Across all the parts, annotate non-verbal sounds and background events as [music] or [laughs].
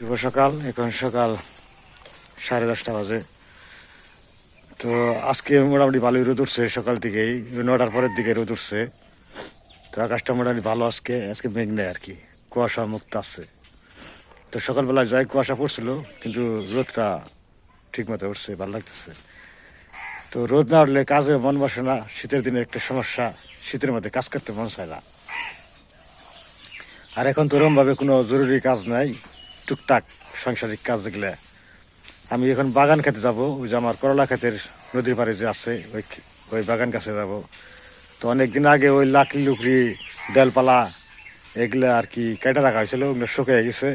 শুভ সকাল, এখন সকাল সাড়ে দশটা বাজে। তো আজকে মোটামুটি ভালোই রোদ উঠছে সকাল থেকেই, নটার পরের দিকে রোদ উঠছে। তো আকাশটা মোটামুটি ভালো আজকে আজকে মেঘ নেই আর কি, কুয়াশা মুক্ত আছে। তো সকালবেলা যাই কুয়াশা পড়ছিল, কিন্তু রোদটা ঠিক মতো উঠছে, ভালো লাগতেছে। তো রোদ না উঠলে কাজে মন বসে না, শীতের দিনে একটা সমস্যা, শীতের মধ্যে কাজ করতে মন চায় না। আর এখন তো ওরমভাবে কোনো জরুরি কাজ নাই। টুকটাক সাংসারিক কাজ আমি এখন বাগান খেতে যাব, ওই যে আমার করলা ক্ষেতের নদীর পাড়ে যে আছে, ওই ওই বাগান কাছে যাব। তো অনেকদিন আগে ওই লাকড়ি লুকড়ি ডালপালা এগুলো আর কি কেটে রাখা হয়েছিল, ওগুলো শুকিয়ে গেছে।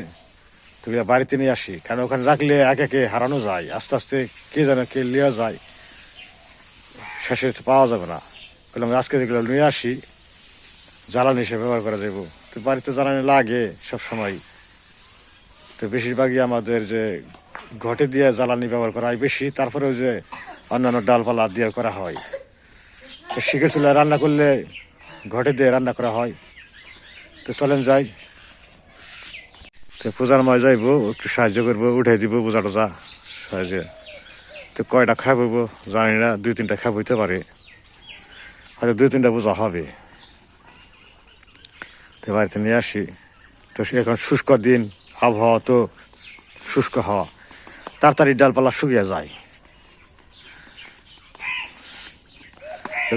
তো বাড়িতে নিয়ে আসি। কারণ ওখানে রাখলে একে একে হারানো যায়, আস্তে আস্তে কে যেন কে লিয়া যায়, শেষে পাওয়া যাবে না। বললাম, আজকে যেগুলো নিয়ে আসি, জ্বালানি হিসেবে ব্যবহার করা যাব তো বাড়িতে জ্বালানি লাগে সব সময় তো বেশিরভাগই আমাদের যে ঘটে দিয়ে জ্বালানি ব্যবহার করা হয় বেশি, তারপরেও যে অন্যান্য ডালপালা দিয়ে করা হয়। তো শিখে চুলায় রান্না করলে ঘটে দিয়ে রান্না করা হয়। তো চলেন যাই। তো পূজার ময় যাইব, একটু সাহায্য করব উঠে দিব বোঝা টোজা। সাহায্য। তো কয়টা খাব জানি না, দুই তিনটা খাব হইতে পারে। হয়তো দুই তিনটা বোঝা হবে। তো বাড়িতে নিয়ে আসি। তো এখন শুষ্ক দিন। আবহাওয়া তো শুষ্ক হওয়া। তাড়াতাড়ি ডালপালা শুকিয়ে যায়।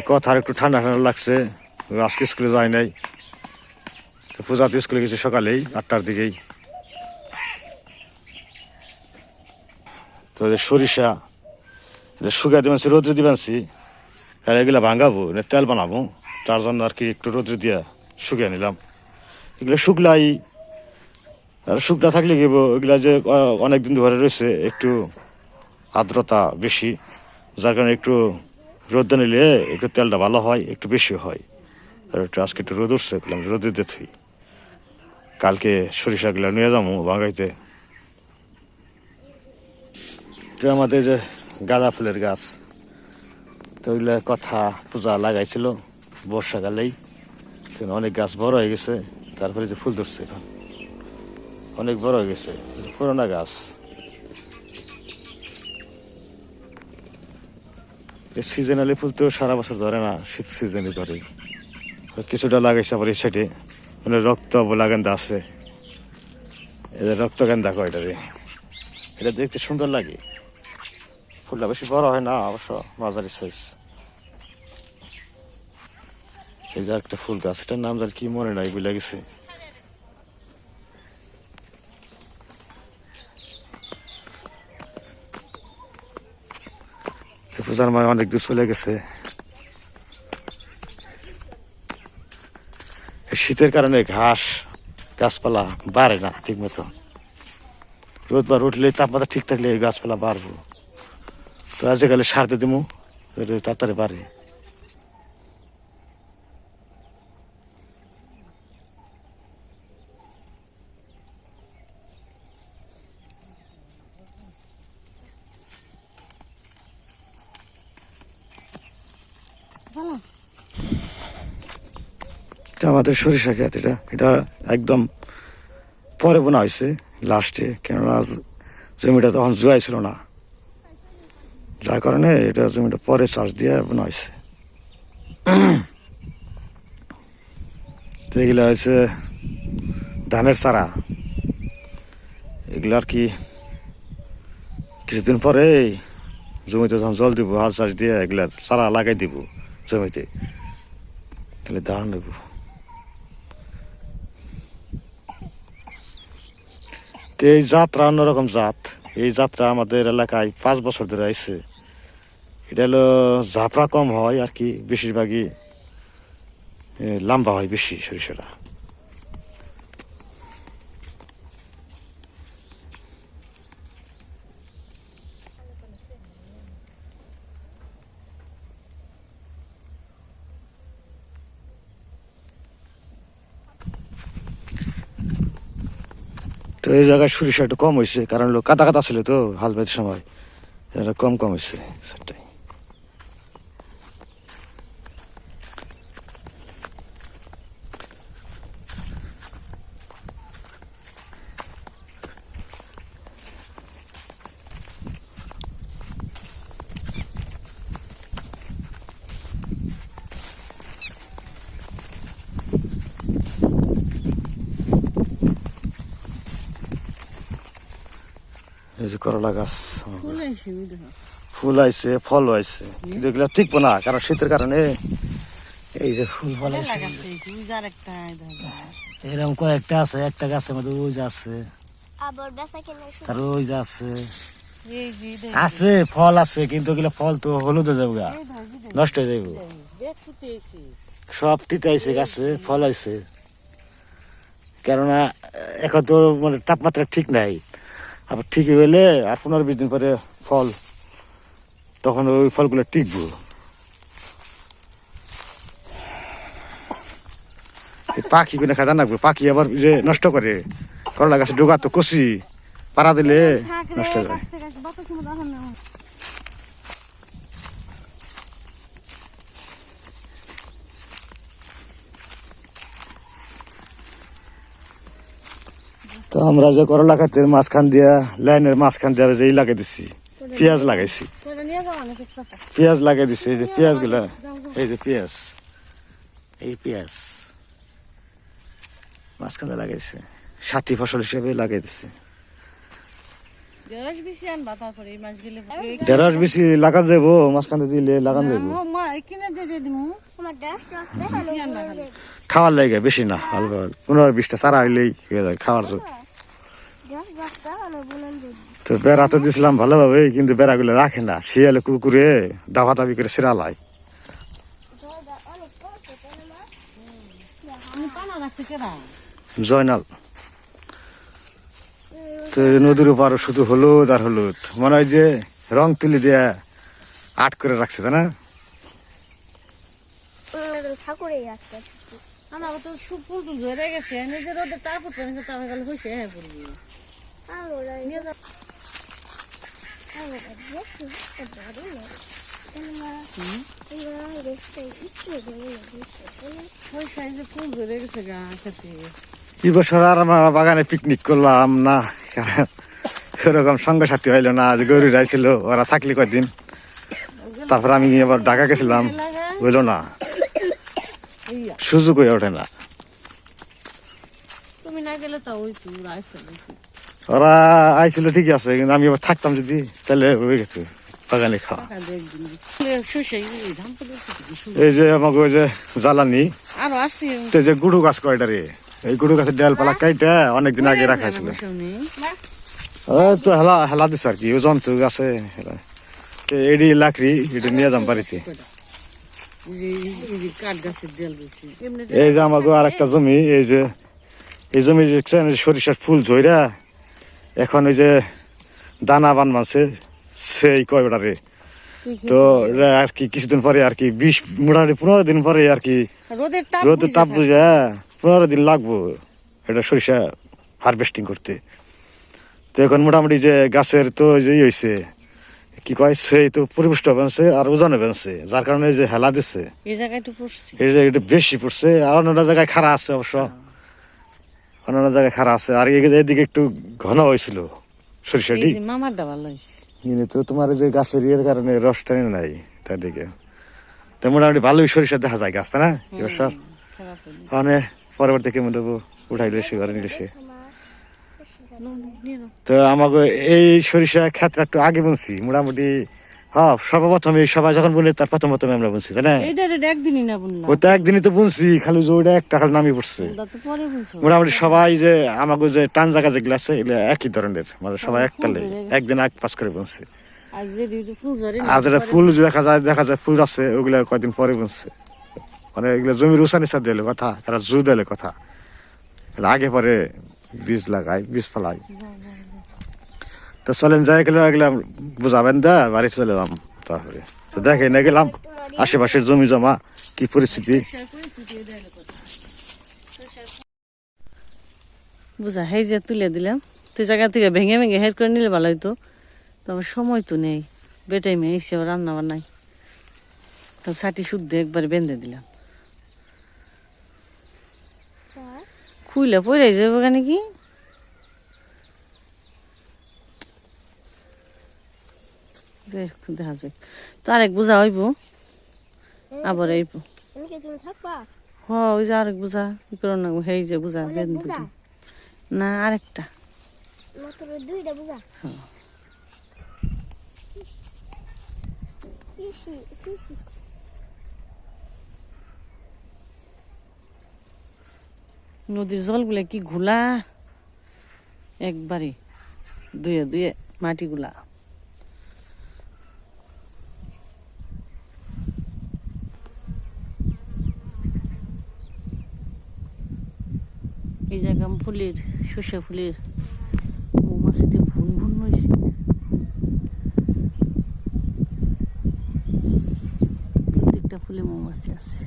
কথা আর একটু ঠান্ডা ঠান্ডা লাগছে। আজকে স্কুলে যায় নাই। পূজাতে স্কুলে গেছি সকালেই, আটটার দিকেই। তো সরিষা শুকিয়ে দিবেনছি রোদ্রে দিবেনছি আর এগুলা ভাঙাবো, না তেল বানাবো। তার জন্য আর কি একটু রোদ্রে দিয়ে শুকিয়ে নিলাম। এগুলো শুকলাই শুকনা থাকলে কি এগুলা যে অনেক দিন ধরে রয়েছে, একটু আর্দ্রতা বেশি, যার কারণে একটু রোদ নিলে একটু তেলটা ভালো হয়, একটু বেশি হয়। আর একটু আজকে একটু রোদ উঠছে, বললাম রোদে থুই কালকে সরিষাগুলো নিয়ে যাব বাঙাইতে তো আমাদের যে গাঁদা ফুলের গাছ, তো ওইগুলা কথা পূজা লাগাইছিল বর্ষাকালেই। অনেক গাছ বড় হয়ে গেছে, তারপরে যে ফুল ধরছে এখন। অনেক বড় হয়ে গেছে, পুরোনা গাছ। সিজনালি ফুল তো সারা বছর ধরে না, শীত সিজনে ধরে। কিছুটা লাগাইছে আবার এই সাইডে মানে রক্ত বলা গেন্দা আছে। এটা রক্ত গেন্দা কয় এটারে এটা দেখতে সুন্দর লাগে। ফুলটা বেশি বড় হয় না, অবশ্য মাঝারি সাইজ এই যে একটা ফুল গাছ, এটার নাম জানি কি মনে নাই বুঝলে গেছে। তো পূজার মায় অনেক দূর চলে গেছে। শীতের কারণে ঘাস, গাছপালা বাড়ে না ঠিক মতো রোদ বার উঠলে তাপমাত্রা ঠিক থাকলে গাছপালা বাড়বো। তো আজকালে সার দিয়ে দিব তাড়াতাড়ি বাড়ে। এটা আমাদের সরিষা খেত, এটা এটা একদম পরে বোনা হয়েছে লাস্টে কেননা জমিটা তখন জোয়াই ছিল না। যার কারণে এটা জমিটা পরে চাষ দিয়ে বোনা হয়েছে। এগুলো হয়েছে ধানের চারা। এগুলো আর কি কিছুদিন পরে জমিতে যখন জল দিব, হাল চাষ দিয়ে এগুলার চারা লাগাই দিব জমিতে, তাহলে ধান নেব তো এই যাত্রা অন্যরকম জাত। এই যাত্রা আমাদের এলাকায় পাঁচ বছর ধরে আইছে। এটা হলো ঝাপড়া কম হয় আর কি, বেশিরভাগই লম্বা হয় বেশি সরিষাটা। এই জায়গায় সরিষা একটু কম হয়েছে, কারণ লোক কাদা কাদা ছিল তো হাল সময়। কম কম হয়েছে সেটাই এই যে করলা গাছ ফুল আইছে ফুল আইছে ফল আইছে। কিন্তু এগুলো টিকবো না কারণ শীতের কারণে এই যে ফুল ফল আইছে এরকম কয়েকটা আছে একটা গাছের মধ্যে ওই আছে। আবার বেচা কেনা শুরু তার ওই আছে। আছে ফল আছে কিন্তু এগুলো ফল তো হলুদ হয়ে যাবে। নষ্ট হয়ে যাবে। সব টিতে আইছে গাছে ফল আইছে। কেননা এখন তো মানে তাপমাত্রা ঠিক নাই। আবার ঠিক হইলে আর পনেরো বিশ দিন পরে ফল তখন ওই ফলগুলো টিকবো। এই পাখি কিনে খাদা লাগবে পাখি আবার যে নষ্ট করে করলা গাছে ডোগা তো কষি পাড়া দিলে নষ্ট হয়ে যায় বাতাস মতো এখন না তো আমরা যে করলা খাতের মাঝখান দিয়া, লাইনের মাঝখান দিয়া যে লাগাই দিছি, পেঁয়াজ লাগাইছি। পেঁয়াজ লাগাই দিছে, এই যে পেঁয়াজগুলা এই যে পেঁয়াজ, এই পেঁয়াজ মাঝখানে লাগাইছে। সাথী ফসল হিসেবে লাগাই দিছে। ঢেঁড়স বেশি লাগান যাব মাঝখানে দিলে লাগান যাব দিয়ে দিয়ে খাওয়ার লাগে বেশি না, হালকা পনেরো বিশটা চারা হইলেই হয়ে যায় খাওয়ার জন্য দেশ রাখতে হলো বুনন দিদি তো বেড়া তো দিছিলাম ভালোভাবে, কিন্তু বেড়াগুলো রাখে না। শিয়ালে কুকুরে দাবা দাবি করে সেরালায় জয়নাল। তো নদীর উপর শুধু হলুদ আর হলুদ। মনে হয় যে রং তুলি দিয়ে আট করে রাখছে, তাই না? আমার তো ধরে গেছে। নিজের রোদে তাপে হয়েছে হ্যাঁ তাই এই আর আমার বাগানে পিকনিক করলাম না। সেরকম সঙ্গে সাথী হইল না, আজ গরু ছিল ওরা থাকলি কয়দিন। তারপর আমি আবার ঢাকা গেছিলাম, হইল না। সুযোগ হয়ে ওঠে না। তুমি না গেলে তো ওই তো ওরা আইছিল ঠিকই আছে কিন্তু আমি আবার থাকতাম যদি তাহলে হয়ে গেছে বাগানে খাওয়া এই যে আমাকে ওই যে জ্বালানি তো যে গুড়ু গাছ কয়টা রে এই গুড়ু গাছের ডালপালা কাইটা অনেকদিন আগে রাখা ছিল তো হেলা হেলা দিছে আর কি ও জন্তু গাছে হেলা তো এডি লাকড়ি এটা নিয়ে যাম বাড়িতে এই যে আমাকে আর একটা জমি এই যে এই জমি দেখছেন সরিষার ফুল ঝইরা এখন ওই যে দানা বান মানছে সেই কয়টা রে তো আর কি কিছুদিন পরে আর কি বিশ মোটামুটি পনেরো দিন পরে আর কি রোদের তাপ বুঝে। বুঝে পনেরো দিন লাগবো এটা সরিষা হারভেস্টিং করতে। তো এখন মোটামুটি যে গাছের তো যে ই হয়েছে কি কয় সেই তো পরিপুষ্ট বেনছে আর ওজনে বেনছে যার কারণে যে হেলা দিচ্ছে এই জায়গায় তো পড়ছি। যে এটা বেশি পড়ছে আর অন্য জায়গায় খাড়া আছে অবশ্য। অন্য জায়গায় খাড়া আছে। আর এদিকে একটু ঘন হয়েছিল। সরিষাটি এই যে মামার ডাবা লাইছে কিন্তু তো তোমার যে গাছের ইয়ের কারণে রস টানে নাই তার দিকে তো মোটামুটি ভালোই সরিষা দেখা যায় গাছ না? এবার সব খারাপ মানে পরবর্তী কেমন দেবো? উঠাইলে সে ঘরে নিলে সে তো আমাকে এই সরিষা ক্ষেত্রে একটু আগে বুনছি। মোটামুটি হ্যাঁ সর্বপ্রথম এই সবাই যখন বলে তার প্রথম প্রথমে আমরা বুনছি তাই না? একদিনই না বুনলাম। ও তো একদিনই তো বুনছি খালি যে একটা খালি নামি পড়ছে। মোটামুটি সবাই যে আমাকে যে টান জায়গা যেগুলো আছে এগুলো একই ধরনের। মানে সবাই একতালে একদিন এক পাস করে বুনছে। আর যেটা ফুল দেখা যায় দেখা যায় ফুল আছে ওগুলো কয়দিন পরে বুনছে। মানে এগুলো জমির উসানি সার দিলে কথা এরা জু দিলে কথা। আগে পরে বীজ লাগাই বীজ ফেলাই। তো চলেন যাই গেলে এগুলো বুঝাবেন দা বাড়ি চলে এলাম তারপরে তো দেখে না গেলাম আশেপাশের জমি জমা কি পরিস্থিতি বুঝা হেই যে তুলে দিলাম তুই জায়গা থেকে ভেঙে ভেঙে হেড করে নিলে ভালো হইতো তবে সময় তো নেই বেটাই মেয়ে এসে রান্না বান্নাই তো ষাটি শুদ্ধ একবার বেঁধে দিলাম খুইলে পড়ে যাবে কেন কি হোক, দেখা যাক। তো আরেক বোঝা হইব? আবার আমি কি তুমি হ ওই যে আরেক বোঝা। কি করো না হেই যে বোঝা বেঁধে বুঝা। না আরেকটা. নদীর জলগুলা কি ঘোলা? একবারে দুয়ে দুয়ে মাটিগুলা। এই জায়গা ফুলের শসা ফুলের মৌমাছিতে ভুন ভুন হয়েছে। প্রত্যেকটা ফুলে মৌমাছি আছে।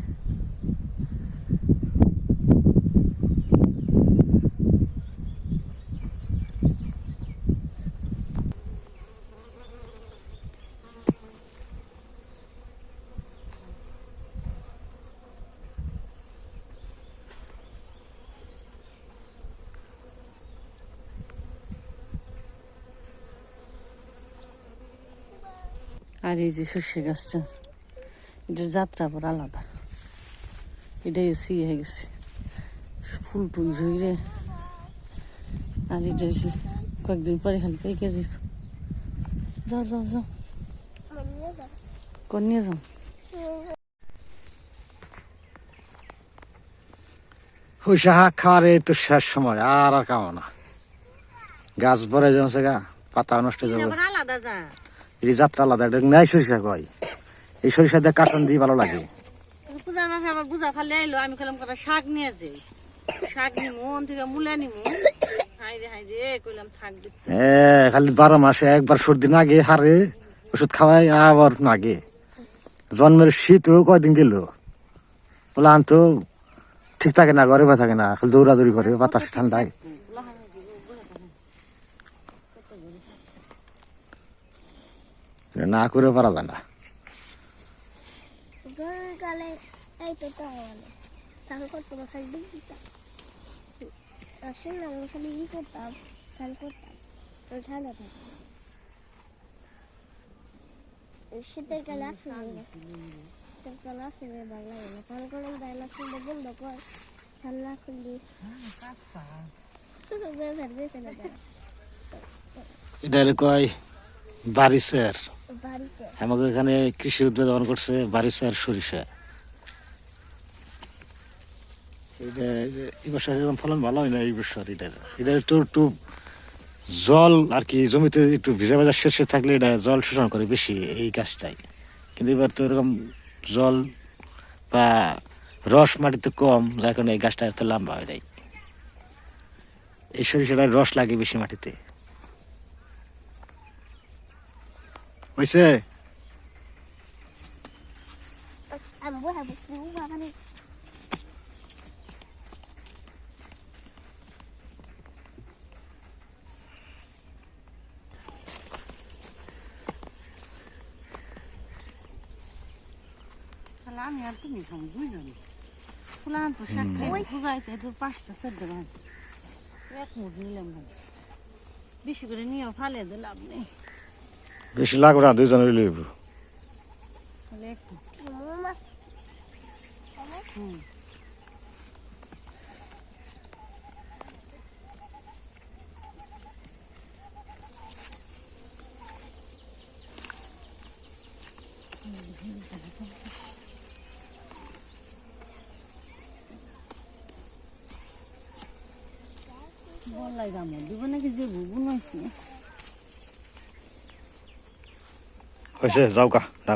আর এই যে সর্ষে গাছটা এটার যাত্রা আবার আলাদা। এটাই এসে হয়ে গেছে। ফুল টুল ঝুইরে। আর এটা এসে কয়েকদিন পরে খালি পেকে যাবে। যাও যাও যাও। Mamma, va. নিয়ে যাও? ওই খাওয়ার এই তো শেষ সময় আর আর কামো না। গাছ ভরে যাচ্ছে গা পাতা নষ্ট হয়ে যাবে। আলাদা যা। এই যাত্রা আলাদা এটা নাই সরিষা কয়। এই সরিষা দিয়ে কাটন দিয়ে ভালো লাগে। পূজার মাসে আবার বুঝা ফালে আইলো আমি শাক নিয়ে যাই শাক নিমু ওন থেকে মূলা নিমু। খালি বারো মাসে একবার সর্দি নাগে হারে ওষুধ খাওয়াই আবার নাগে। জন্মের শীতও কয়দিন গেল? বলে আনতো ঠিক থাকে না ঘরে বা থাকে না খালি দৌড়াদৌড়ি করে বাতাস ঠান্ডায় না করে পারা যায় না গরমকালে এই তো তাহলে স্নান করতে হবে খালি ডুব দিতাম আসলে আমরা খালি ই করতাম স্নান করতাম তো ঠান্ডা থাকে শীতের কালে আসলে শীতের কালে আসলে ভালো লাগে না স্নান বন্ধ কর। না [laughs] না। এটা কয়? বাড়িতে আমাকে এখানে কৃষি উদ্ভাবন করছে বারিশের সরিষা। এটা এই বছর এরকম ফলন ভালো হয় না এই বছর এটার এটা একটু একটু জল আর কি জমিতে একটু ভিজা ভেজা শেষে থাকলে এটা জল শোষণ করে বেশি এই গাছটাই। কিন্তু এবার তো এরকম জল বা রস মাটিতে কম যার কারণে এই গাছটা এত লম্বা হয় নাই। এই সরিষাটার রস লাগে বেশি মাটিতে। হয়েছে আমি আর তুমি খাব দুইজনে। ফুলান তো শাক খাই বুঝাইতে একটু পাঁচটা সেদ্ধ ভাজ এক মুঠ নিলাম বেশি করে নিয়ে ফালে দিলে লাভ নেই। বেশি লাগবে না মাছ হুম বলাই গাম দিব নাকি যে বুবু নইছি হয়েছে যাও কা না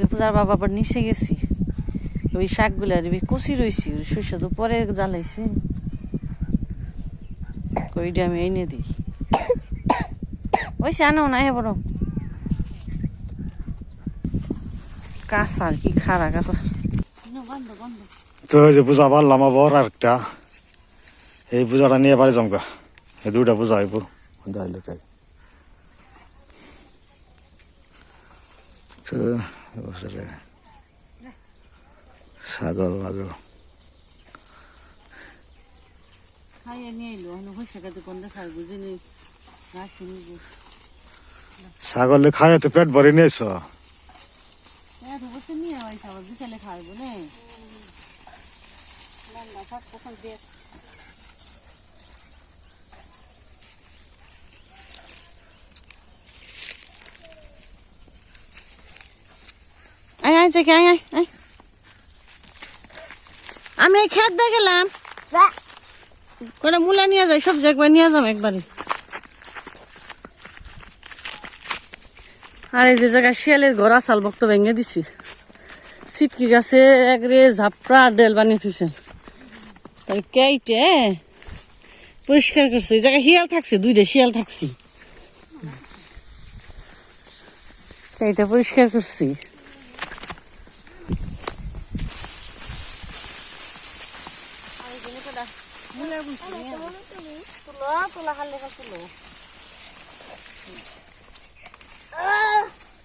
যে পূজার বাবা আবার নিচে গেছি। ওই শাকগুলো আর কষি রয়েছি শস্য তো পরে জ্বালাইছে। ওইটা আমি এনে দিই। ওই আনো না হে বড় কাঁচা আর কি খারা কাঁচা। তো যে পূজা পারলাম আবার আর একটা এই পূজাটা নিয়ে পারি জমকা এই দুইটা পূজা হইব। যাইলে তাই। তো এবছরে ছাগল মাগল খাইয়ে নিয়ে এলো এখন হয়েছে কাতে কোনটা খাই বুঝি নেই ঘাস নিব ছাগলে খায় তো পেট ভরে নিয়েছ? আয় আয় আয় আয় আয়। আমি এই খেত দিয়ে গেলাম। করে মূলা নিয়ে যাই সব একবার নিয়ে যাম একবারে। আর এই যে জায়গায় শিয়ালের ঘর আসাল বক্ত ভেঙে দিছি। সিটকি গাছে একরে ঝাপড়া ডেল বানিয়ে থুইছে। তাই কেইটে পরিষ্কার করছে। এই জায়গায় শিয়াল থাকছে দুইটা শিয়াল থাকছি। কেইটা পরিষ্কার করছি। তুলো তুলা। খালে তুলো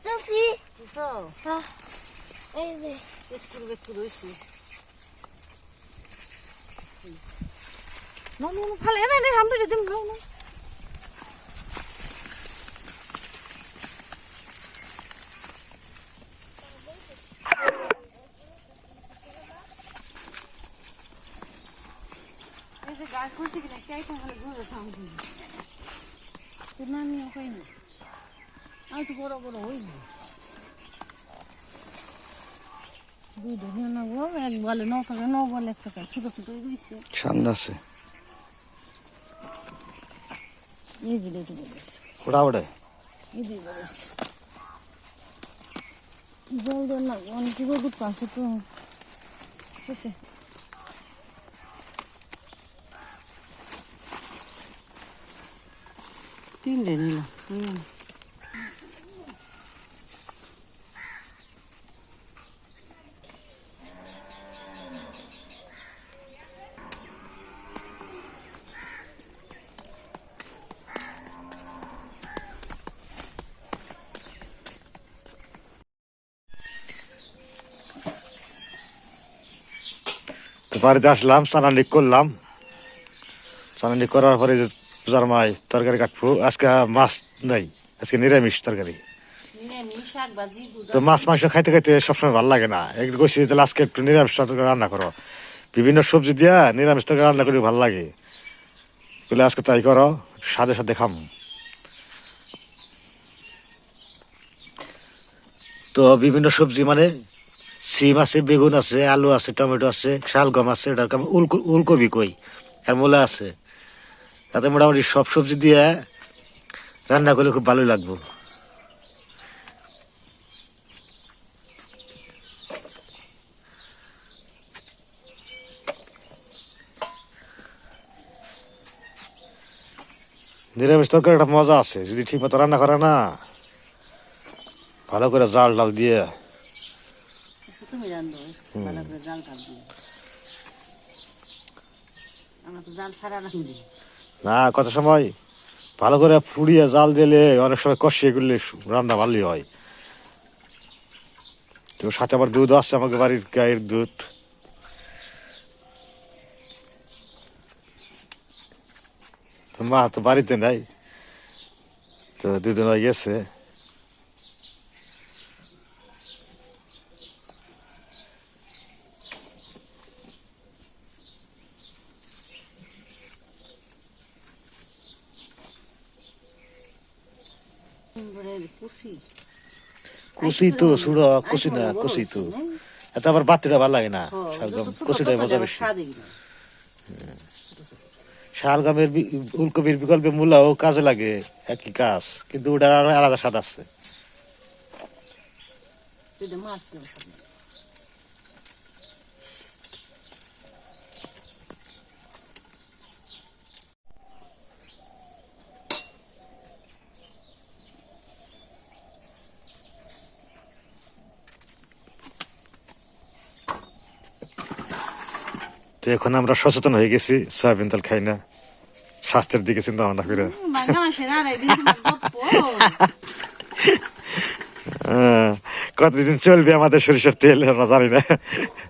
চলছি এই যে। বেকুর বেকুর হয়েছি নমি ফালে না হামলে দিম খাও না এই যে গাছ করতে গেলে চাই তো খালি ঘুরে থামছি তোর নামি হয় না আর একটু বড় বড় হইবে দুই ধরে না গো এক বলে ন টাকা ন বলে এক টাকা ছোট ছোট রয়েছে সামনে আছে। এই যে একটু বলেছে ওটা ওটা এই দিয়ে বলেছে জল দেন না অনেক রোদ পাশে তো। বুঝছে তিনটে নিলাম বাড়িতে আসলাম চানানি করলাম। চানানি করার পরে পূজার মাই তরকারি কাটবো। আজকে মাছ নাই আজকে নিরামিষ তরকারি। তো মাছ মাংস খাইতে খাইতে সবসময় ভালো লাগে না। একটু কষি তাহলে আজকে একটু নিরামিষ তরকারি রান্না করো। বিভিন্ন সবজি দিয়া নিরামিষ তরকারি রান্না করলে ভালো লাগে। বলে আজকে তাই করো সাথে সাথে খাম। তো বিভিন্ন সবজি মানে সিম আছে বেগুন আছে আলু আছে টমেটো আছে শালগম আছে উল- উলকপি কই আর মূলা আছে। তাতে মোটামুটি সব সবজি দিয়ে রান্না করলে খুব ভালোই লাগবে। নিরামিষ তরকারি একটা মজা আছে যদি ঠিক মতো রান্না করে না ভালো করে জাল ডাল দিয়ে। জাল ছাড়া না, কত সময়? ভালো করে ফুড়িয়ে জাল দিলে অনেক সময় কষিয়ে করলে রান্না ভালোই হয়। তো সাথে আবার দুধ আসছে আমাকে বাড়ির গায়ের দুধ। তো মা তো বাড়িতে নাই? তো দুদিন হয়ে গেছে। কুচি তো সুড়ো কুচি না কুচি তো এত আবার বাতিটা ভালো লাগে না। একদম কুচিটাই মজা বেশি। শালগামের উলকপির বিকল্পে মূলাও কাজে লাগে একই কাজ কিন্তু ওটার আলাদা স্বাদ আছে। মাছ এখন আমরা সচেতন হয়ে গেছি সয়াবিন তেল খাই না। স্বাস্থ্যের দিকে চিন্তা ভাবনা করে। [laughs] কতদিন চলবে আমাদের সরিষার তেল আমরা জানি না।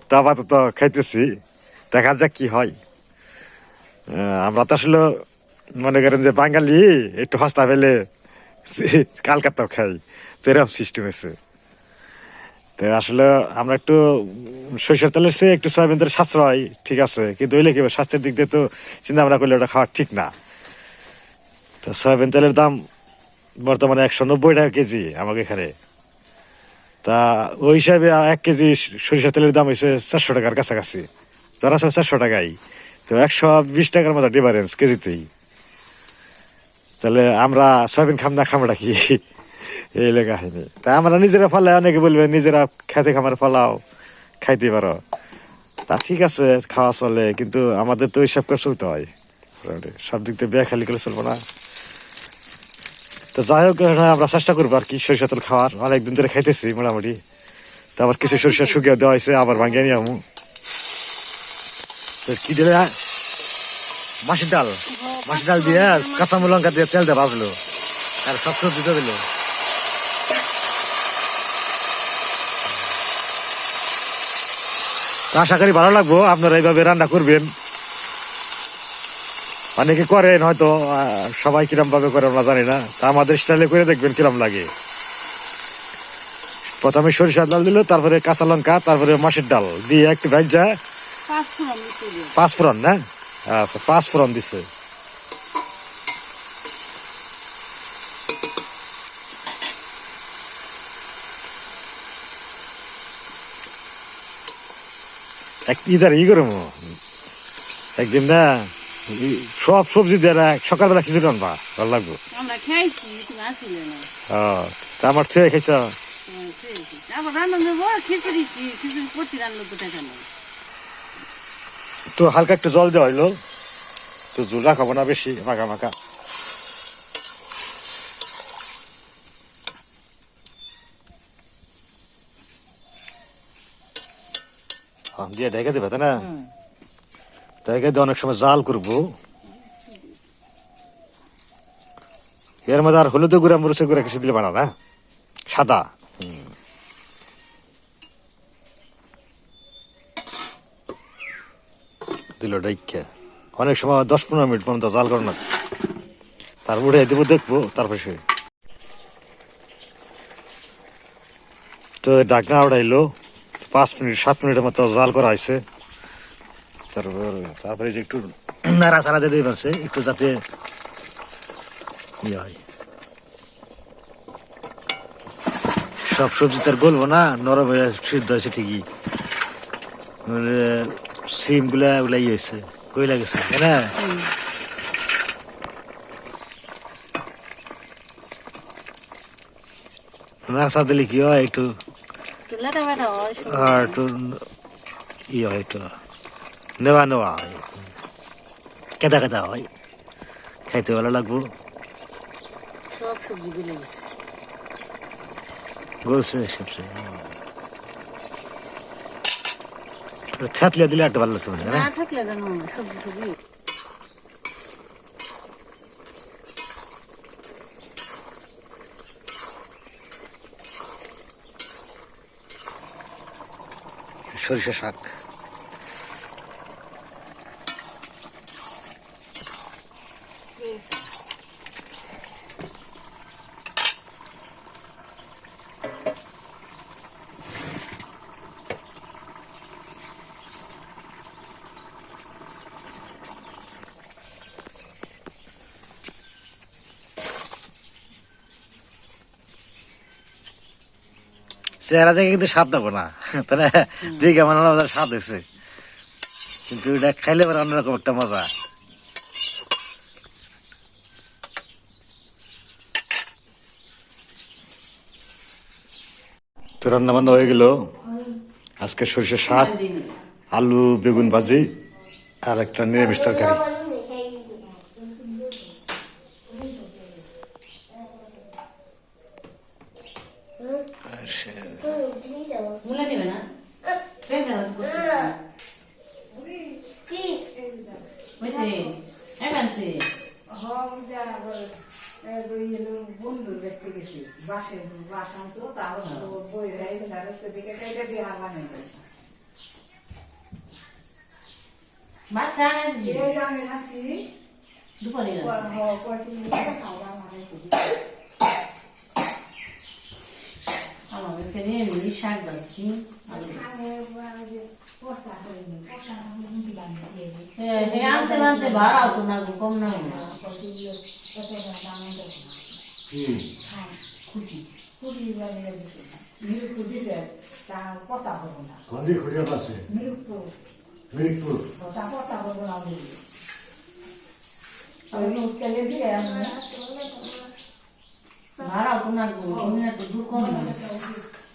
তো আপাতত খাইতেছি দেখা যাক কি হয়। আমরা তো আসলে মনে করেন যে বাঙালি একটু হস্তা পেলে কালকাতাও খাই। তো এরকম সিস্টেম হয়েছে। তো আসলে আমরা একটু সরিষার তেলের চেয়ে একটু সয়াবিন তেলের সাশ্রয় ঠিক আছে, কিন্তু ওইলে কি স্বাস্থ্যের দিক দিয়ে তো চিন্তা ভাবনা করলে ওটা খাওয়া ঠিক না। তো সয়াবিন তেলের দাম বর্তমানে একশো নব্বই টাকা কেজি আমাকে এখানে। তা ওই হিসাবে এক কেজি সরিষা তেলের দাম হয়েছে চারশো টাকার কাছাকাছি। ধরা আসলে চারশো টাকাই। তো একশো বিশ টাকার মতো ডিফারেন্স কেজিতেই। তাহলে আমরা সয়াবিন খাম না, খামটা কি? এই লেখা হয়নি তা আমরা নিজেরা ফলাই অনেকে বলবে, নিজেরা খেতে খামার ফলাও, খাইতে পারো। তা ঠিক আছে, খাওয়া চলে, কিন্তু আমাদের তো হিসাব করে চলতে হয়। সব দিক দিয়ে বিয়া খালি করে চলবো না। তো যাই হোক আমরা চেষ্টা করব আর কি সরিষা তেল খাওয়ার। অনেকদিন ধরে খাইতেছি মোটামুটি। তো আবার কিছু সরিষা শুকিয়ে দেওয়া হয়েছে, আবার ভাঙিয়ে নিয়ে আমু তো কি দিলে? মাসির ডাল। মাসির ডাল দিয়ে কাঁচামো লঙ্কা দিয়ে তেল দিয়ে ভাজলো। আর সব সবজি দিল। আশা করি ভালো লাগবো আপনারা এইভাবে রান্না করবেন। অনেকে করেন হয়তো সবাই কিরম ভাবে করে আমরা জানি না তা আমাদের স্টাইলে করে দেখবেন কিরম লাগে। প্রথমে সরিষার ডাল দিল তারপরে কাঁচা লঙ্কা তারপরে মাসের ডাল দিয়ে একটু ভেজা ফোড়ন পাঁচ ফোড়ন না? আচ্ছা পাঁচ ফোড়ন দিছে। এক ইদার ই করব একদিন না সব সবজি দিয়ে সকালবেলা খিচুড়ি আনবা ভালো লাগবো। আমরা থেকে খেয়েছ? তো হালকা একটু জল দেওয়া হইল। তো জল রাখাবো না বেশি মাখা মাখা। দিয়ে ঢেকে দেবে, তাই না? ঢেকে দিয়ে অনেক সময় জাল করব। এর মধ্যে আর হলুদ গুঁড়া, মরিচের গুঁড়া কিছু দিলে বানা না সাদা দিল ডাইকা অনেক সময় দশ পনেরো মিনিট পর্যন্ত জাল করে না। তারপর দেবো, দেখব, তারপর সে তো ডাকনা উঠাইলো পাঁচ মিনিট সাত মিনিটের মতো জাল করা হয়েছে। তারপর তারপরে যে একটু নাড়া চাড়া দিয়ে দেবে একটু যাতে ইয়ে হয়। সব সবজি তার বলব না নরম হয়ে সিদ্ধ হয়েছে ঠিকই। সিমগুলা ওগুলা ইয়ে হয়েছে কইলা গেছে তাই না? নাচা দিলে কি হয় একটু একটু লেটা বেটা হয় আর একটু ইয়ে হয় একটু নেওয়া নেওয়া হয়। কেদা কেদা হয়। খাইতে ভালো লাগবো। সব সবজি গলে গেছে। গলছে থেতলে দিলে একটু ভালো লাগতো না থাকলে সবজি সবজি। সরিষা শাক। চেহারা দেখে কিন্তু স্বাদ দেবো না। তাহলে দেখে আমার আলাদা স্বাদ হয়েছে। কিন্তু এটা খাইলে পরে অন্যরকম একটা মজা। তো রান্না বান্না হয়ে গেল। আজকে সরিষা শাক আলু বেগুন ভাজি আর একটা নিরামিষ তরকারি আর সে- মুলা নেবে না ফের দেওয়া তো বসে বুঝছি এমনছি বন্ধুর দেখতে গেছি বাসে বাস তো তাহলে বই ভাই দিকে কেটে দিয়ে হাওয়া নেই ভাত খাওয়া দিদি দুপুরে গেছে কয়েকদিন খাওয়া দাওয়া খুবই আমার কাছে এমনি শাক বাচ্ছি আনতে মানতে ভাড়াও তো না কম না হলো। খুঁজি কথা বলব না কন্দি খুঁজে পাচ্ছে মিরপুর মিরিকপুর কথা কথা বলব না বলি আমি উঠতে দিয়ে আমি ভাড়াও তো না গো, তুমি একটু দূর করো না।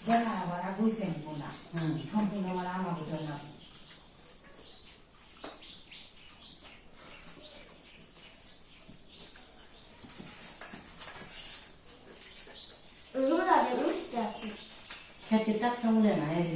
জানা আবার বুঝছেন না হুম। সম্পূর্ণ আমার আমার জন্য এগুলো লাগে বুঝতে পারছি খেতে টাকা মূলে না এই